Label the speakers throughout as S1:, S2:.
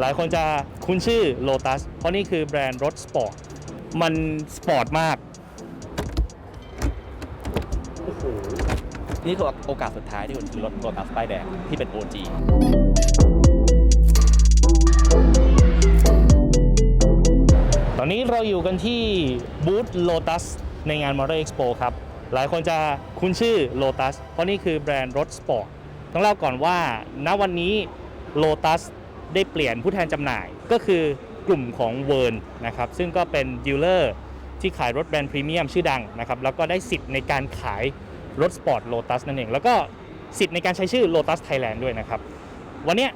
S1: หลายคนจะคุ้นชื่อ Lotus เพราะนี่คือแบรนด์รถสปอร์ต มันสปอร์ตมาก
S2: นี่คือโอกาสสุดท้ายที่คุณซื้อรถโลตัสป้ายแดงที่เป็น OG
S1: ตอนนี้เราอยู่กันที่บูธ Lotus ในงาน Motor Expo ครับ หลายคนจะคุ้นชื่อ Lotus เพราะนี่คือแบรนด์รถสปอร์ต ต้องเล่าก่อนว่า ณ วันนี้ Lotus ได้เปลี่ยนผู้แทนจำหน่าย ก็คือกลุ่มของ v e r n นนะครับซึ่งก็เป็นดีลเลอร์ที่ขายรถแบรนด์พรีเมียมชื่อดังนะครับแล้วก็ได้สิทธิ์ในการขายรถสปอร์ต Lotus นั่นเอง แล้วก็สิทธิ์ในการใช้ชื่อ Lotus Thailand ด้วยนะครับ วันนี้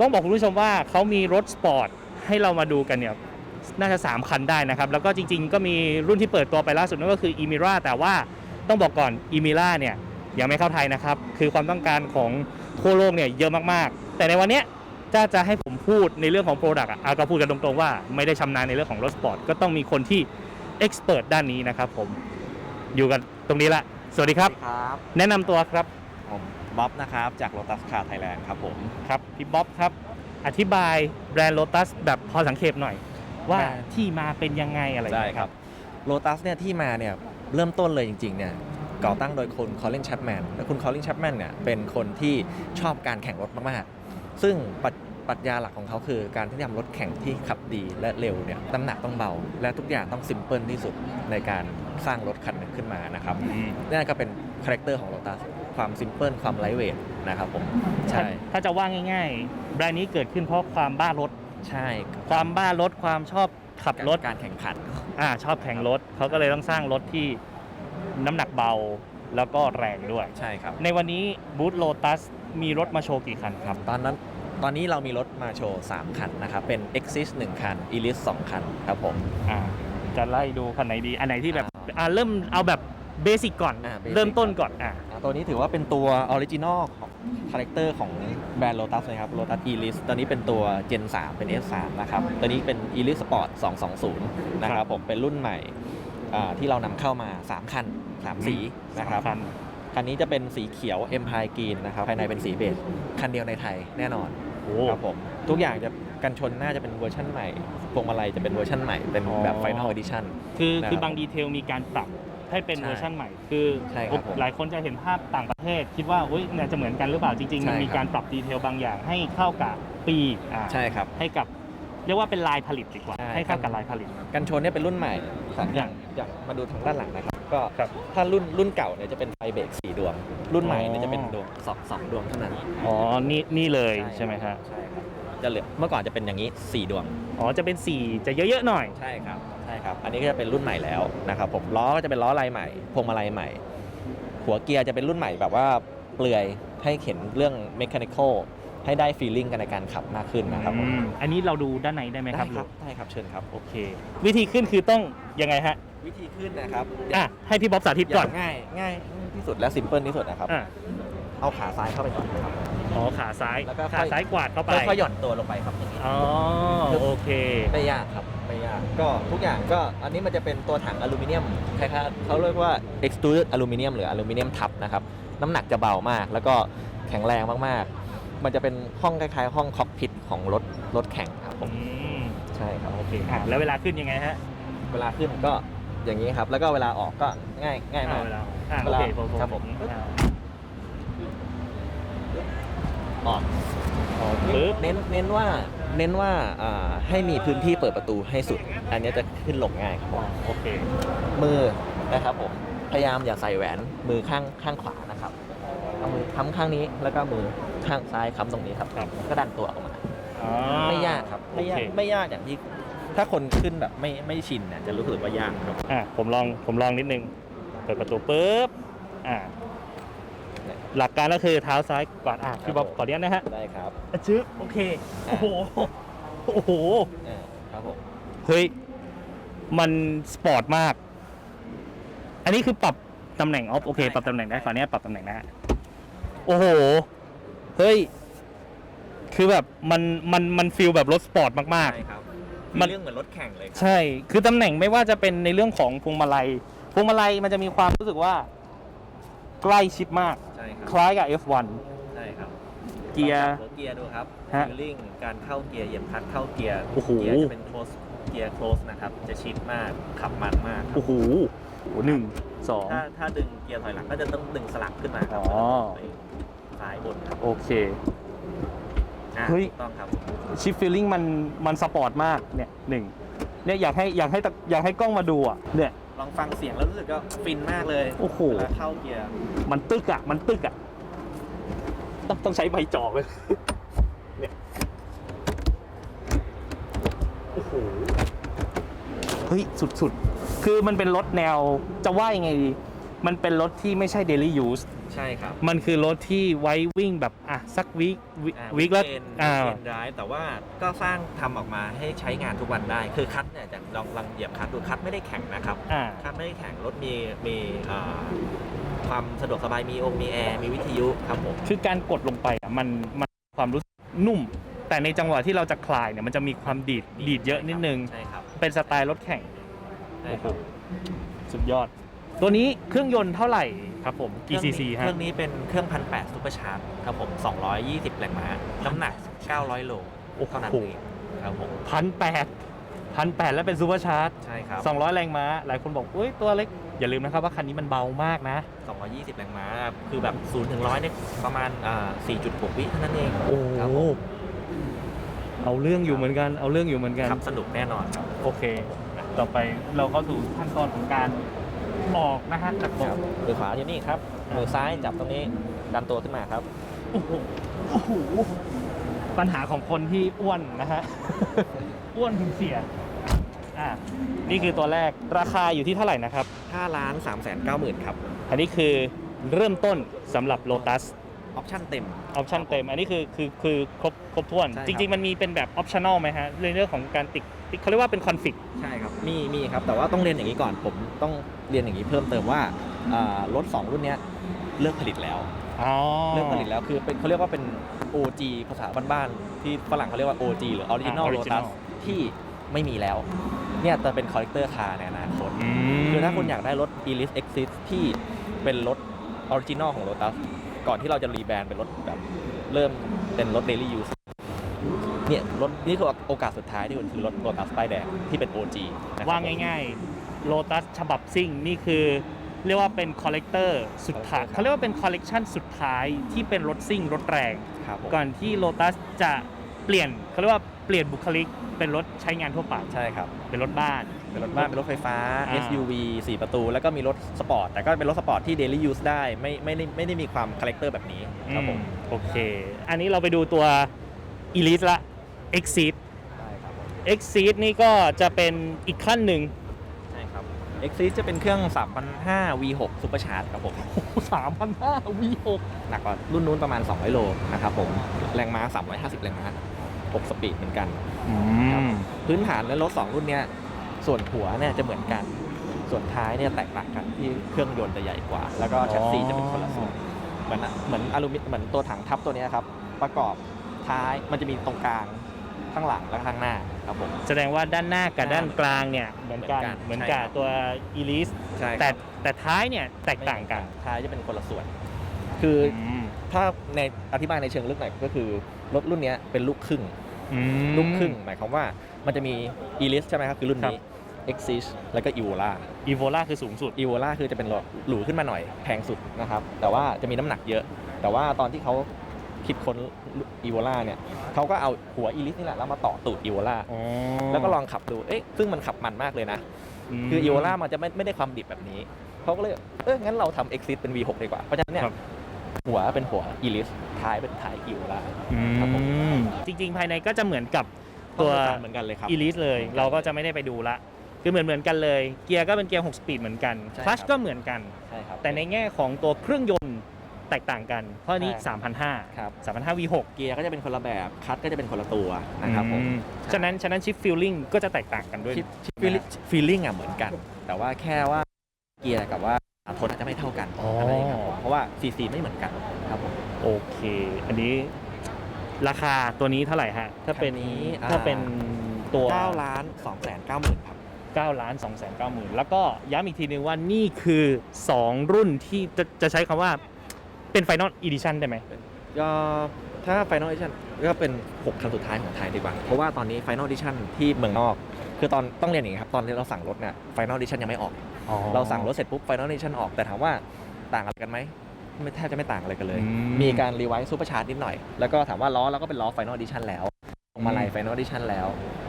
S1: ต้องบอกคุณผู้ชมว่าเขามีรถสปอร์ตให้เรามาดูกันเนี่ยน่าจะ 3 คันได้นะครับ แล้วก็จริงๆ ก็มีรุ่นที่เปิดตัวไปล่าสุดนั่นก็คือ e m i r a แต่ว่าต้องบอกก่อน e m i r a เนี่ยยังไม่เข้าไทยนะครับ คือความต้องการของทั่วโลกเนี่ยเยอะมากๆ แต่ในวันนี้ ถ้าจะให้ผมพูดในเรื่องของ Product อะอะก็พูดกันตรงๆว่าไม่ได้ชำนาญในเรื่องของรถสปอร์ตก็ต้องมีคนที่ Expert ด้านนี้นะครับผมอยู่กันตรงนี้ละ สวัสดีครับ
S2: ครับ
S1: แนะนำตัวครับ
S2: ผมบ๊อบนะครับจากโ o ตัสคาร์ไทยแลนด์ครับผม
S1: ครับพี่บ๊อบครับ อธิบายแบรนด์ Lotus แบบพอสังเขปหน่อย ว่า
S2: แบรนด์
S1: ที่มาเป็นยังไงอะไรอย่าง
S2: ได้
S1: เงี้ย
S2: ครับโ o ตัสเนี่ยที่มาเนี่ยเริ่มต้นเลยจริงๆเนี่ยก่อตั้งโดยคุณคอลลินแชปแมนและคุณคอลลินแชปแมนเนี่ยเป็นคนที่ชอบการแข่งรถมากๆ ซึ่งปรัชปรัชญาหลักของเขาคือการที่ทำรถแข่งที่ขับดีและเร็วเนี่ยน้ำหนักต้องเบา และทุกอย่างต้องซิมเพิลที่สุดในการสร้างรถคันหนึ่งขึ้นมานะครับ
S1: อืม
S2: นั่นก็เป็นคาแรคเตอร์ของโ o ตัสความซิมเพิลความไลท์เวทนะครับผมใช่
S1: ถ้าถ้าจะว่าง่าย ๆ แบรนด์นี้เกิดขึ้นเพราะความบ้ารถ
S2: ใช่
S1: ความบ้ารถความชอบขับรถ
S2: การแข่งขัน
S1: อ่าชอบแข่งรถเขาก็เลยต้องสร้างรถที่น้ำหนักเบา แล้วก็แรงด้วย
S2: ใช่ครับ
S1: ในวันนี้บูธโลตัสมีรถมาโชว์กี่คันครับ
S2: ตอนนั้นตอนนี้เรามีรถมาโชว์ 3 คันนะครับ เป็น Exis 1 คัน Elise 2 คันครับผม
S1: อ่าจะไล่ดูคันไหนดี อันไหนที่แบบ
S2: อ่า
S1: อ่าเริ่มเอาแบบเบสิกก่อน
S2: อ่า basic
S1: เริ่มต้นก่อนอ่า
S2: อ่าตัวนี้ถือว่าเป็นตัวออริจินอลของคาแรคเตอร์ของแบรนด์ Lotus เลยครับ Lotus Elise ตอนนี้เป็นตัว Gen 3 เป็น S3 นะครับ ตัวนี้เป็น Elise Sport 220 นะครับผม เป็นรุ่นใหม่อ่าที่เรานำเข้ามา 3 คัน 3สีนะครับ
S1: คัน
S2: คันนี้จะเป็นสีเขียว Empire Green นะครับภายในเป็นสีเบจคันเดียวในไทยแน่นอน
S1: โอ้
S2: ครับผมทุกอย่างจะกันชนน่าจะเป็นเวอร์ชันใหม่พวงมาลัยจะเป็นเวอร์ชันใหม่เป็นแบบ Final Edition
S1: คือ
S2: นะครับ
S1: คือบางดีเทลมีการปรับให้เป็น
S2: ใช่
S1: เวอร์ชันใหม่ คือ
S2: ใช่ครับผม
S1: หลายคนจะเห็นภาพต่างประเทศ คิดว่าอุ้ยเนี่ยจะเหมือนกันหรือเปล่าจริงๆมัน
S2: ใช่
S1: มี
S2: ครับ
S1: การปรับดีเทลบางอย่างให้เข้ากับปีอ่า
S2: ใช่ครับ
S1: ให้กับเรียกว่าเป็นลายผลิตดีกว่า
S2: ใช่
S1: ให้เข้ากับลายผลิต
S2: กันชนเนี่ยเป็นรุ่นใหม่สามอย่าง
S1: อืม
S2: อย่างมาดูทางด้านหลังนะครับ ก็
S1: ครับ
S2: ถ้ารุ่นรุ่นเก่าเนี่ยจะเป็นไฟเบรกสี่ดวง รุ่นใหม่เนี่ย
S1: อ๋อ
S2: จะเป็นดวงสองสองดวงเท่านั้น
S1: อ๋อ นี่นี่เลยใช่ไหมฮะ
S2: ใช่ครับจะเหลือเมื่อก่อนจะเป็นอย่างนี้สี่ดวง
S1: อ๋อ จะเป็นสีจะเยอะๆหน่อย
S2: ใช่ครับใช่ครับ อันนี้ก็จะเป็นรุ่นใหม่แล้วนะครับผมล้อก็จะเป็นล้อลายใหม่พวงมาลัยใหม่ หัวเกียร์จะเป็นรุ่นใหม่แบบว่าเปลือยให้เห็นเรื่องเมคานิคอล ให้ได้ฟีลลิ่งกันในการขับมากขึ้นนะครับผม
S1: อืมอันนี้เราดูด้านในได้ไหมครับ
S2: ได้ครับได้ครับเชิญครับ
S1: โอเค วิธีขึ้นคือต้องยังไงฮะ
S2: วิธีขึ้นนะครับ
S1: อะให้พี่บ๊อบสาธิตก่อน
S2: ย่างง่ายง่ายที่สุดและซิมเพิลที่สุดนะครับ
S1: อะ
S2: เอาขาซ้ายเข้าไปก่อนนะครับ
S1: อ๋อขาซ้าย
S2: แล้วก็ค่
S1: ขา
S2: อย
S1: ซ้ายกวาดเข้าไป
S2: ค่อยๆหย่อนตัวลงไปครับอย่างนี้
S1: อ๋อโอเค
S2: ไม่ยากครับไม่ยากก็ทุกอย่างก็อันนี้มันจะเป็นตัวถังอลูมิเนียมคล้ายๆเขาเรียกว่า extruded อลูมิเนียมหรืออลูมิเนียมทับนะครับ น้ำหนักจะเบามาก แล้วก็แข็งแรงมากๆ มันจะเป็นห้องคล้ายๆ ห้องคอกพิทของรถรถแข่งครับผ
S1: อื
S2: ม
S1: ม
S2: ใช่ครับ
S1: โอเคอะแล้วเวลาขึ้นยังไงฮะ
S2: เวลาขึ้นก็อย่างนี้ครับ แล้วก็เวลาออกก็ง่ายง่ายมาก
S1: อะเวลาอะ
S2: เว
S1: โอ
S2: ลา
S1: เคผม
S2: ครับผม
S1: อะ
S2: ออก
S1: อ๋อปึ๊บ
S2: เน้นเน้นว่าเน้นว่าอ่าให้มีพื้นที่เปิดประตูให้สุด อันนี้จะขึ้นลงง่ายครับผม
S1: อ๋อโอเค
S2: มือนะครับผมพยายามอย่าใส่แหวนมือข้างข้างขวานะครับเอามือค้ำข้างนี้แล้วก็มือ ข้างซ้ายค้ำตรงนี้ครับ
S1: ครับ
S2: ก็ดันตัวออกมา
S1: อ๋อ
S2: ไม่ยากครับ ไม่ยาก
S1: โอเค
S2: ไม่ยากอย่างที่ ถ้าคนขึ้นแบบไม่ไม่ชินเนี่ยจะรู้สึกว่ายากครับ
S1: อะผมลองผมลองนิดนึง เปิดประตูปุ๊บอะหลักการก็คือเท้าซ้ายกวาดอะพี่บ๊อบขออนุญาตนะฮะ
S2: ได้ครับ
S1: อะชื้อโอเค โอ้โห โอ้โห
S2: อ่าครับผม
S1: เฮ้ย มันสปอร์ตมาก อันนี้คือปรับตำแหน่งออฟโอเค ปรับตำแหน่งได้ขออนุญาตปรับตำแหน่งนะโอ้โห เฮ้ย คือแบบมันมันมันฟีลแบบรถสปอร์ตมาก
S2: ใช่ครับ
S1: มั
S2: มันน เรื่องเหมือนรถแข่งเลย
S1: ๆ ใช่ คือตำแหน่งไม่ว่าจะเป็นในเรื่องของพวงมาลัย พวงมาลัยมันจะมีความรู้สึกว่า ใกล้ชิดมาก
S2: ใช่ครับ
S1: คล้ายกับ F1
S2: ใช่ครับ
S1: เกียร์
S2: หัวเกียร์ดูครับ
S1: ฮะ
S2: ฟีลลิ่งการเข้าเกียร์เหยียบคลัตช์เข้าเกียร์
S1: โอ้โห
S2: เกียร์จะเป็น close เกียร์ close นะครับจะชิดมากขับมันมากครับ
S1: โอ้โหโอ้หนึ่งสอง
S2: ถ้าถ้าดึงเกียร์ถอยหลังก็จะต้องดึงสลักขึ้นมาครับ
S1: อ๋อ
S2: ไป ซ้ายบนครับ
S1: โอเค
S2: อะ
S1: เฮ้ย
S2: ถูกต้องครับ
S1: ชิฟฟีลลิ่งมันมันสปอร์ตมากเนี่ยหนึ่งเนี่ยอยากให้อยากให้ตะอยากให้กล้องมาดูอะเนี่ย
S2: ลองฟังเสียงแล้วรู้สึกก็ฟินมากเลย
S1: โอ้โห
S2: เวลาเข้าเกียร์
S1: มันตึกอะ มันตึกอะ ต้องต้องใช้ใบจอกเลย เนี่ย โอ้โห เฮ้ย สุดๆ คือมันเป็นรถแนวจะว่ายังไงดี มันเป็นรถที่ไม่ใช่ daily use
S2: ใช่ครับ
S1: มันคือรถที่ไว้วิ่งแบบอะสักวีควีคละ
S2: เน
S1: อ่า
S2: เนร้ายแต่ว่าก็สร้างทำออกมาให้ใช้งานทุกวันได้ คือคัทเนี่ยจากลองลองเหยียบคัทดูคัทไม่ได้แข็งนะครับ
S1: อ่า
S2: คัทไม่ได้แข็งรถมีมีอ่าความสะดวกสบายมีองค์มีแอร์มีวิทยุครับผม
S1: คือการกดลงไปอะมันมันความรู้สึกนุ่ม แต่ในจังหวะที่เราจะคลายเนี่ยมันจะมีความดีดดีดเยอะนิดนึง
S2: ใช่ครับ
S1: เป็นสไตล์รถแข่ง
S2: ใช่
S1: โอ้
S2: ค
S1: โห
S2: รับ
S1: สุดยอด ตัวนี้เครื่องยนต์เท่าไหร่ครับผมกี่ซีซี
S2: เค
S1: ฮะ
S2: รื่องนี้เป็นเครื่องพันแปดซูเปอร์ชาร์จครับผม 220แรงม้าน้ำหนัก 900 โล
S1: โอ้โห
S2: เท่านั้นเองครับผม
S1: พันแปดพันแปดแล้วเป็นซูเปอร์ชาร์จ
S2: ใช่ครับ
S1: สองร้อยแรงม้า หลายคนบอกเอ้ยตัวเล็ก อย่าลืมนะครับว่าคันนี้มันเบามากนะ
S2: 220 แรงม้า คือแบบ0ถึง100เนี่ยประมาณอ่า4.6 วิเท่านั้นเอง
S1: โอ้
S2: ครับผม
S1: เอาเรื่องอยู่เหมือนกันเอาเรื่องอยู่เหมือนกัน
S2: ขับสนุกแน่นอนครับ
S1: โอเค ต่อไปเราเข้าสู่ขั้นตอนของการ ออกนะฮะจากเบาะ
S2: มือขวาอยู่นี่ครับ มือซ้ายจับตรงนี้ดันตัวขึ้นมาครับ
S1: โอ้โหโอ้โหปัญหาของคนที่อ้วนนะฮะ อ้วนถึงเสีย อ่า นี่คือตัวแรก ราคาอยู่ที่เท่าไหร่นะครับ
S2: 5ล้าน3แสน9หมื่นครับ
S1: อันนี้คือเริ่มต้นสำหรับ Lotus
S2: ออปชั่นเต็ม
S1: ออปชั่นเต็ม อันนี้คือคือคือครบครบถ้วน
S2: ใช่ครับ
S1: จริง ๆ มันมีเป็นแบบออปชั่นอลไหมฮะในเรื่องของการติดติด เขาเรียกว่าเป็นคอนฟิก
S2: ใช่ครับ มีมีครับ แต่ว่าต้องเรียนอย่างนี้ก่อน ผมต้องเรียนอย่างนี้เพิ่มเติมว่าอ่ารถ 2 รุ่นเนี้ยเลิกผลิตแล้ว
S1: อ๋อ
S2: เลิกผลิตแล้วคือเป็นเขาเรียกว่าเป็น OG ภาษาบ้านๆที่ฝรั่งเขาเรียกว่า OG หรือ Original
S1: อ่า Original
S2: Lotus ที่ไม่มีแล้ว เนี่ยจะเป็นคอ l เลกเตอร์คาร์ในอนาคต
S1: อืม
S2: คือถ้าคุณอยากได้รถ Elise Exit ที่เป็นรถ Original ของ Lotus ก่อนที่เราจะรีแบรนด์เป็นรถแบบเริ่มเป็นรถ Daily Use เนี่ยรถนี่คือโอกาสสุดท้ายที่คุณคือรถ Lotus ป้ายแดงที่เป็น OG นะครับ
S1: ว่าง่ายๆ Lotus ฉบับซิ่งนี่คือ เรียกว่าเป็นคอลเลกเตอร์สุดท้าย
S2: Collector
S1: เขาเรียกว่าเป็นคอลเลกชันสุดท้ายที่เป็นรถซิ่งรถแรง
S2: ครับผม
S1: ก่อนที่ Lotus จะเปลี่ยนเขาเรียกว่าเปลี่ยนบุคลิกเป็นรถใช้งานทั่วไป
S2: ใช่ครับ
S1: เป็นรถบ้าน
S2: เป็นรถบ้านเป็นรถไฟฟ้า
S1: อ่า
S2: SUV 4 ประตู แล้วก็มีรถสปอร์ตแต่ก็เป็นรถสปอร์ตที่ daily use ได้ไม่ไม่ได้ไม่ได้มีความคาแรคเตอร์แบบนี้ครับผม
S1: อืโอเค อันนี้เราไปดูตัว Elite ละ Exceed
S2: ใช่ครับ
S1: Exceed นี่ก็จะเป็นอีกขั้นหนึ่ง
S2: ใช่ครับ Exit จะเป็นเครื่อง 3,500 V6 Supercharge ครับผม
S1: 3,500 V6
S2: หนักกว่ารุ่นนู้นประมาณ 200 โลนะครับผม แรงม้า 350 แรงม้า 6 สปีดเหมือนกันครับพื้นฐานและรถ 2 รุ่นเนี้ยส่วนหัวเนี่ยจะเหมือนกัน ส่วนท้ายเนี่ยแตกต่างกันที่เครื่องยนต์จะใหญ่กว่า แล้วก็แชสซีจะเป็นคนละส่วน เหมือนอะเหมือนอลูมิเหมือนตัวถังทับตัวเนี้ยครับ ประกอบท้ายมันจะมีตรงกลาง ข้างหลังและข้างหน้าครับผม
S1: แสดงว่าด้านหน้ากับด้านกลางเนี่ยเหมือนกัน
S2: เห
S1: เห
S2: มื
S1: มื
S2: อ
S1: อนน
S2: กั
S1: กันบตัว Elise
S2: ใช่
S1: แต่แต่ท้ายเนี่ยแตกต่างกัน
S2: ท้ายจะเป็นคนละส่วน คืออ
S1: ม
S2: ถ้าในอธิบายในเชิงลึกหน่อยก็คือรถรุ่นเนี้ยเป็นลูกครึ่ง
S1: อืม
S2: ลูกครึ่งหมายความว่ามันจะมี e l i s ใช่ไหมครับคือรุ่นนี้ Exis แล้วก็ Evola
S1: อีโวล่าคือสูงสุด
S2: Evola คือจะเป็นรถหรูขึ้นมาหน่อยแพงสุดนะครับ แต่ว่าจะมีน้ำหนักเยอะ แต่ว่าตอนที่เขา คิดค้น Evola เนี่ยเขาก็เอาหัว e l i s นี่แหละแล้วมาต่อตูด Evola
S1: อ๋อ
S2: แล้วก็ลองขับดูเอ๊ะซึ่งมันขับมันมากเลยนะ
S1: ม
S2: คือ Evola มันจะไม่ไม่ได้ความดิบแบบนี้เขาก็เลยเอองั้นเราทำ Exit เป็น V6 ดีกว่า เพราะฉะนั้นเนี่ย
S1: ครับ
S2: หัวเป็นหัว e l i s ท้ายเป็นท้าย Evola
S1: อื
S2: ครับผม
S1: มจริง ๆ ภายในก็จะเหมือนกับตัว
S2: เหมือนกันเลยครับ
S1: Elise เลย เราก็จะไม่ได้ไปดูละคือเหมือนเหมือนกันเลย เกียร์ก็เป็นเกียร์6สปีดเหมือนกัน
S2: ใช่
S1: คลัช
S2: ครับ
S1: ก็เหมือนกัน
S2: ใช่ครับ
S1: แต่ในแง่ของตัวเครื่องยนต์ แตกต่างกัน เพราะอันนี้
S2: ใช่
S1: 3,500
S2: ครับ
S1: 3,500 V6
S2: เกียร์ก็จะเป็นคนละแบบคัทก็จะเป็นคนละตัวนะครับผม
S1: อืฉะนั้นฉะนั้นชิปฟิลลิ่งก็จะแตกต่างกันด้วย
S2: ชิปชิปฟีลฟีลลิ่งอะเหมือนกัน แต่ว่าแค่ว่าเกียร์กับว่าทนอาจจะไม่เท่ากัน
S1: อ๋อ
S2: อะไรครับผมเพราะว่าซีซีไม่เหมือนกันครับผม
S1: โอเค อันนี้ราคาตัวนี้เท่าไหร่ฮะ ถ้าเป็น
S2: คันนี้อ่า
S1: ถ้าเป็นตัว
S2: 9ล้าน2แสน9หมื่นครับ
S1: 9ล้าน2 9 0 0 0 0 แล้วก็ย้ำอีกทีนึงว่านี่คือ 2 รุ่นที่จะจะใช้คำว่า เป็น Final Edition ได้ไหม
S2: ก็ถ้า Final Edition ก็เป็น 6คันสุดท้ายของไทยดีกว่า เพราะว่าตอนนี้ Final Edition ที่เมืองนอก คือตอนต้องเรียนอย่างนี้ครับ ตอนที่เราสั่งรถเนี่ย Final Edition ยังไม่ออก เราสั่งรถเสร็จปุ๊บ Final Edition ออกแต่ถามว่าต่างอะไรกันไหมไม่แทบจะไม่ต่างอะไรกันเลย
S1: อืม
S2: มีการรีไวซ์ซูเปอร์ชาร์จนิดหน่อย แล้วก็ถามว่าล้อเราก็เป็นล้อ Final Edition แล้วลงมาลัย Final Edition แล้ว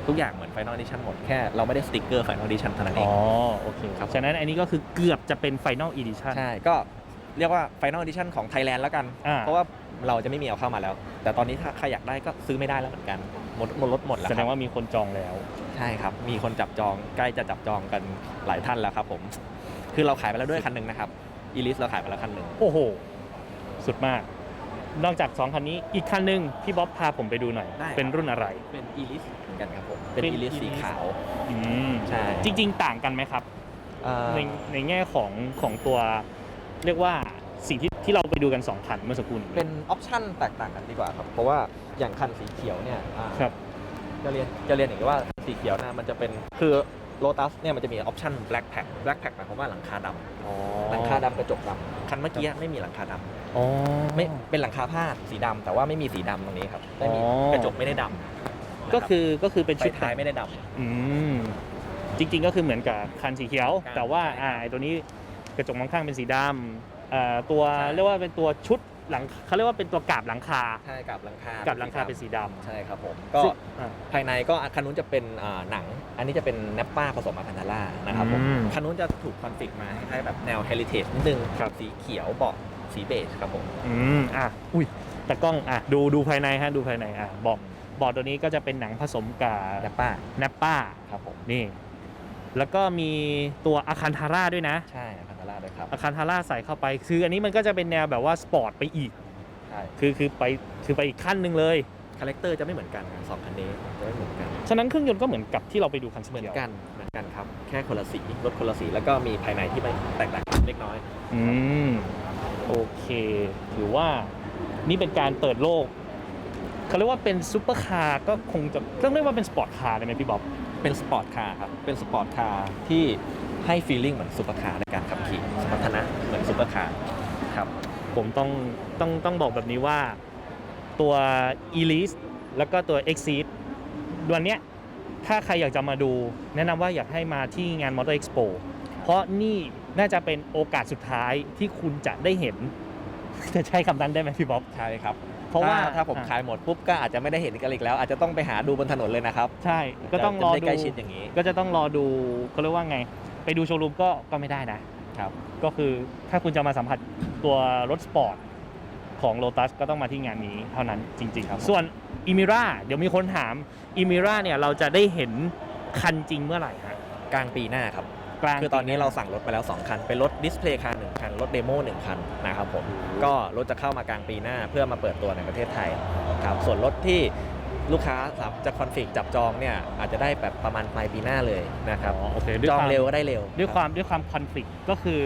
S2: ทุกอย่างเหมือน Final Edition หมดแค่เราไม่ได้สติ๊กเกอร์ Final Edition เท่านั้นเอ
S1: อ๋
S2: ง
S1: อโอเคครับ ฉะนั้นอันนี้ก็คือเกือบจะเป็น Final Edition
S2: ใช่ ก็ เรียกว่า Final Edition ของ Thailand แล้วกัน
S1: อ่า
S2: เพราะว่าเราจะไม่มีเอาเข้ามาแล้ว แต่ตอนนี้ถ้าใครอยากได้ก็ซื้อไม่ได้แล้วเหมือนกันหมดหมดรถหมดแล้ว
S1: แส
S2: ค
S1: ด
S2: รับ
S1: งว่ามีคนจองแล้ว
S2: ใช่ครับ มีคนจับจองใกล้จะจับจองกันหลายท่านแล้วครับผม คือเราขายไปแล้วด้วยคันหนึ่งนะครับอีลิสเราขายไปแล้วคันหนึ่ง
S1: โอ้โห สุดมาก นอกจาก2คันนี้อีกคันหนึ่งพี่บ๊อบพาผมไปดูหน่อย เป็นรุ่นอะไร
S2: เป็นอีลิสเหมือนกันครับผมเป็น
S1: เป็น
S2: อีลิส
S1: Iris
S2: สีขาว
S1: อืม
S2: ใช่
S1: จริง ๆ ต่างกันไหมครับ
S2: เอ่อ
S1: ในในแง่ของของตัว เรียกว่า สิ่งที่ที่เราไปดูกัน 2 คันเมื่อสักครู่นี้
S2: เป็นออปชั่นแตกต่างกันดีกว่าครับ เพราะว่าอย่างคันสีเขียวเนี่ยอ่า
S1: ครับ
S2: จะเรียนจะเรียนอย่างนี้ว่าสีเขียวนะมันจะเป็นคือโ o ตัสเนี่ยมันจะมีออปชั่น black pack black pack หมายความว่าหลังคาดำ
S1: อ๋อ
S2: หลังคาดำกระจกดำคันเมื่อกี้ไม่มีหลังคาดำ
S1: อ๋อ
S2: ไม่เป็นหลังคาผ้าสีดำแต่ว่าไม่มีสีดำตรงนี้ครับไม่มี
S1: อ๋อ
S2: กระจกไม่ได้ดำ
S1: ก็คือก็คือเป็น
S2: ชุ
S1: ชุ
S2: ด
S1: ด
S2: ท้าย
S1: แต่ง
S2: ไม่ได้ด
S1: อืมจริง ๆ ก็คือเหมือนกับคันสีเขียว
S2: ครับ
S1: แต่ว่า
S2: ใช่ครับ
S1: อ่าไอ้ตัวนี้กระจกมองข้างเป็นสีดำ เอ่อตัว
S2: ใช่
S1: เรียกว่าเป็นตัวชุดหลังเขาเรียกว่าเป็นตัวกาบหลังคาำ
S2: ใช่กับหลังคา
S1: กับหลังคาเป็นสีดำ
S2: ใช่ครับผมก็
S1: ซึ่งอ่า
S2: ภายในก็คันนู้นจะเป็นอ่าหนัง อันนี้จะเป็นแนปป้าผสมอาคันธาร่านะครับผม
S1: อืม
S2: คันนู้นจะถูกคอนฟิกมาคล้ายๆแบบแนวเฮลิเทจนิดนึง
S1: ครับ
S2: สีเขียวเบาะสีเบจครับผม
S1: อืมอะอุ้ยแต่กล้องอะดูดูภายในฮะดูภายในอะบอกบอร์ดตัวนี้ก็จะเป็นหนังผสมกับ
S2: แนปป้า
S1: แนปป้า
S2: ครับผม
S1: นี่ แล้วก็มีตัวอาคันทาร่าด้วยนะ
S2: ใช่อาคันธา ร่าด้วยครับ
S1: อาคันทาร่าใส่เข้าไป คืออันนี้มันก็จะเป็นแนวแบบว่าสปอร์ตไปอีก
S2: ใช่
S1: คือคือไปคือไปอีกขั้นหนึ่งเลย
S2: คาแรคเตอร์จะไม่เหมือนกันนะสองคันนี้จะไม่เหมือนกัน
S1: ฉะนั้นเครื่องยนต์ก็เหมือนกับที่เราไปดูคันสี
S2: เหมือน
S1: เขียว
S2: กันเหมือนกันครับ แค่คนละสีรถคนละสีแล้วก็มีภายในที่มันแตกต่างเล็กน้อย
S1: อืมโอเคถือว่านี่เป็นการเปิดโลกเขาเรียกว่าเป็นซูเปอร์คาร์ก็คงจะต้องเรียกว่าเป็นสปอร์ตคาร์ได้ไหมพี่บ๊อบ
S2: เป็นสปอร์ตคาร์ครับ เป็นสปอร์ตคาร์ที่ให้ฟีลลิ่งเหมือนซูเปอร์คาร์ในการขับขี่สมรรถ นะเหมือนซูเปอร์คาร์ครับ
S1: ผมต้องต้องต้องบอกแบบนี้ว่าตัว e l i s e แล้วก็ตัว Exceed วันเนี้ยถ้าใครอยากจะมาดู แนะนำว่าอยากให้มาที่งาน Motor Expo เพราะนี่น่าจะเป็นโอกาสสุดท้ายที่คุณจะได้เห็น จะใช้คำนั้นได้ไหมพี่บ๊อบ
S2: ใช่ครับ
S1: เพราะว่า
S2: ถ้ถ้าผม
S1: อะ
S2: ขายหมดปุ๊บก็อาจจะไม่ได้เห็นกันอีกแล้ว อาจจะต้องไปหาดูบนถนนเลยนะครับ
S1: ใช่ ก็ต้องรอ
S2: จะ
S1: ดู
S2: ได้ใกล้ชิดอย่างนี้
S1: ก็จะต้องรอดูเขาเรียกว่าไง ไปดูโชว์รูมก็ก็ไม่ได้นะ
S2: ครับ
S1: ก็คือถ้าคุณจะมาสัมผัสตัวรถสปอร์ตของ Lotus ก็ต้องมาที่งานนี้เท่านั้นจริง
S2: ครับ
S1: ๆส่วน e m i r a เดี๋ยวมีคนถาม e m i r a เนี่ยเราจะได้เห็นคันจริงเมื่อไหร่ฮะ
S2: กลางปีหน้าครับ
S1: กลาง
S2: คือตอนนี้
S1: ปีห
S2: เราสั่งรถไปแล้ว 2 คัน เป็นรถดิสเพลย์คันหนึ่งคัน รถเดโมหนึ่งคันนะครับผม ก็รถจะเข้ามากลางปีหน้าเพื่อมาเปิดตัวในประเทศไทยครับ ส่วนรถที่ ลูกค้าจะคอนฟิกจับจองเนี่ยอาจจะได้แบบประมาณปลายปีหน้าเลยนะครับ
S1: อ๋อโอเคด้วย
S2: จอง
S1: ความ
S2: เร็วก็ได้เร็ว
S1: ด้วย
S2: รับ
S1: ความด้วยความคอนฟ lict ก็คือ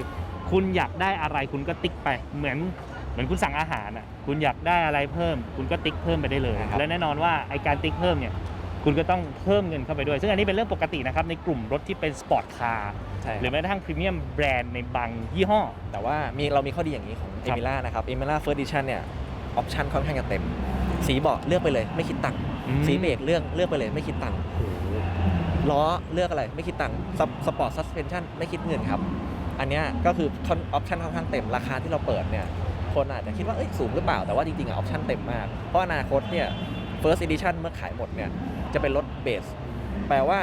S1: คุณอยากได้อะไรคุณก็ติ๊กไปเหมือนเหมือนคุณสั่งอาหารอะคุณอยากได้อะไรเพิ่ม คุณก็ติ๊กเพิ่มไปได้เลย
S2: ครับ
S1: และแน่นอนว่าไอการติ๊กเพิ่มเนี่ยคุณก็ต้องเพิ่มเงินเข้าไปด้วย ซึ่งอันนี้เป็นเรื่องปกตินะครับในกลุ่มรถที่เป็นสปอร์ตคาร์
S2: ใช่
S1: ห
S2: ค
S1: รื
S2: รั
S1: อบแม้กระทั่งพรีเมียมแบรนด์ในบางยี่ห้อ
S2: แต่ว่ามีเรามีข้อดีอย่างนี้ของ
S1: ค
S2: เอ
S1: รับ
S2: มิล่านะครับเอมิล่าเฟิร์สดิชันเนี่ยออปชันค่อนข้างจะเต็ม สีเบาะเลือกไปเลย ไม่คิดตังค์
S1: อืม
S2: สีเบรกเลือกเลือกไปเลย ไม่คิดตังค์ล้อเลือกอะไรไม่คิดตังค์สปอร์ตซัสเพนชั่นไม่คิดเงินครับ อันเนี้ยก็คือออปชันค่อนข้างเต็มราคาที่เราเปิดเนี่ยคนอาจจะคิดว่าเอ้ยสูงหรือเปล่าแต่ว่าจริงๆอะออปชันเต็มมาก เพราะอนาคตเนี่ย first edition เมื่อขายหมดเนี่ยจะเป็นรถเบสแปลว่า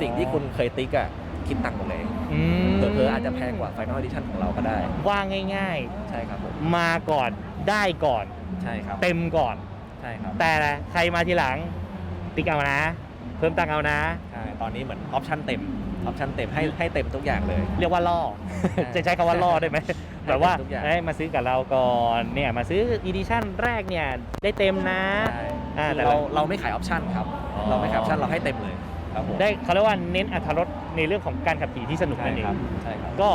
S2: สิ่งที่คุณเคยติ๊กอะคิดตังค์หมดเลย
S1: อืม
S2: เผลอๆอาจจะแพงกว่า final edition ของเราก็ได้
S1: ว่าง่าย
S2: ใช่ครับผม
S1: ๆ มาก่อนได้ก่อน
S2: ใช่ครับ
S1: เต็มก่อน
S2: ใช่ครับ
S1: แต่ใครมาทีหลังติ๊กเอานะ เพิ่มตังค์เอานะ
S2: ใช่ตอนนี้เหมือนออปชันเต็มออปชันเต็มให้ให้เต็มทุกอย่างเลย
S1: เรียกว่าล่อ
S2: ใช่
S1: จะใช้คำว่าล่อได้ไหมแบบว่า
S2: ทุกอย่าง
S1: เอ้ยมาซื้อกับเราก่อนเนี่ยมาซื้ออีดิชั่นแรกเนี่ยได้เต็มนะ
S2: ใช่
S1: อ่า
S2: คือ
S1: แต่
S2: เรา
S1: เรา
S2: เราไม่ขายออปชันครับ
S1: อ๋อ
S2: เราไม่ขายออปชันเราให้เต็มเลยครับผม
S1: ได้เขาเรียกว่าเน้นอรรถรสในเรื่องของการขับขี่ที่สนุก
S2: ใช่
S1: นั่นเอ
S2: ครั
S1: ง
S2: บใช่ครับ
S1: ก็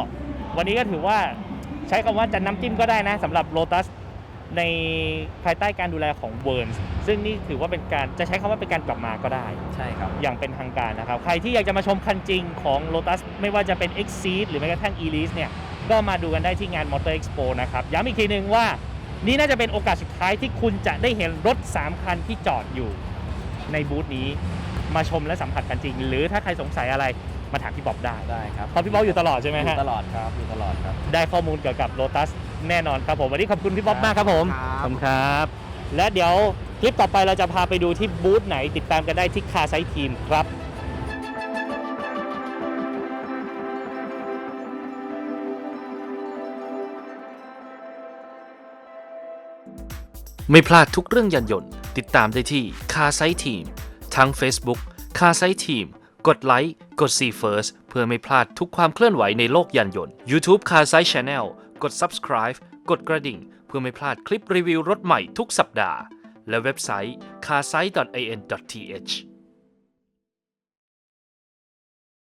S1: วันนี้ก็ถือว่าใช้คำว่าจะน้ำจิ้มก็ได้นะสำหรับ Lotus ในภายใต้การดูแลของ w o r n s ซึ่งนี่ถือว่าเป็นการจะใช้คำว่าเป็นการกลับมาก็ได้
S2: ใช่ครับ
S1: อย่างเป็นทางการนะครับ ใครที่อยากจะมาชมคันจริงของ Lotus ไม่ว่าจะเป็น Exceed หรือแม้กระทั่ง Elise เนี่ยก็มาดูกันได้ที่งาน Motor Expo นะครับ ย้ำอีกทีหนึ่งว่า นี่น่าจะเป็นโอกาสสุดท้ายที่คุณจะได้เห็นรถ 3 คันที่จอดอยู่ในบูธนี้มาชมและสัมผัสกันจริง หรือถ้าใครสงสัยอะไรมาถามพี่บ๊อบได้
S2: ได้ครับ
S1: เพราะพี่บ๊อบอยู่ตลอดใช่ไหม
S2: อยู่
S1: ฮะ
S2: ตลอดครับอยู่ตลอดครับ
S1: ได้ข้อมูลเกี่ยวกับโ o ตัส แน่นอนครับผมวันนี้ขอบคุณพี่บ๊อบมากครับผม
S2: ครับ
S1: ขอบคุณครับ และเดี๋ยวคลิปต่อไปเราจะพาไปดูที่บูธไหนติดตามกันได้ที่คาไซทีมครับ
S3: ไม่พลาดทุกเรื่องยานยนต์ ติดตามได้ที่ Car Site Team ทั้ง Facebook Car Site Team กดไลค์ กด See First เพื่อไม่พลาดทุกความเคลื่อนไหวในโลกยานยนต์ YouTube Car Site Channel กด Subscribe กดกระดิ่ง เพื่อไม่พลาดคลิปรีวิวรถใหม่ทุกสัปดาห์ และเว็บไซต์ carsite.in.th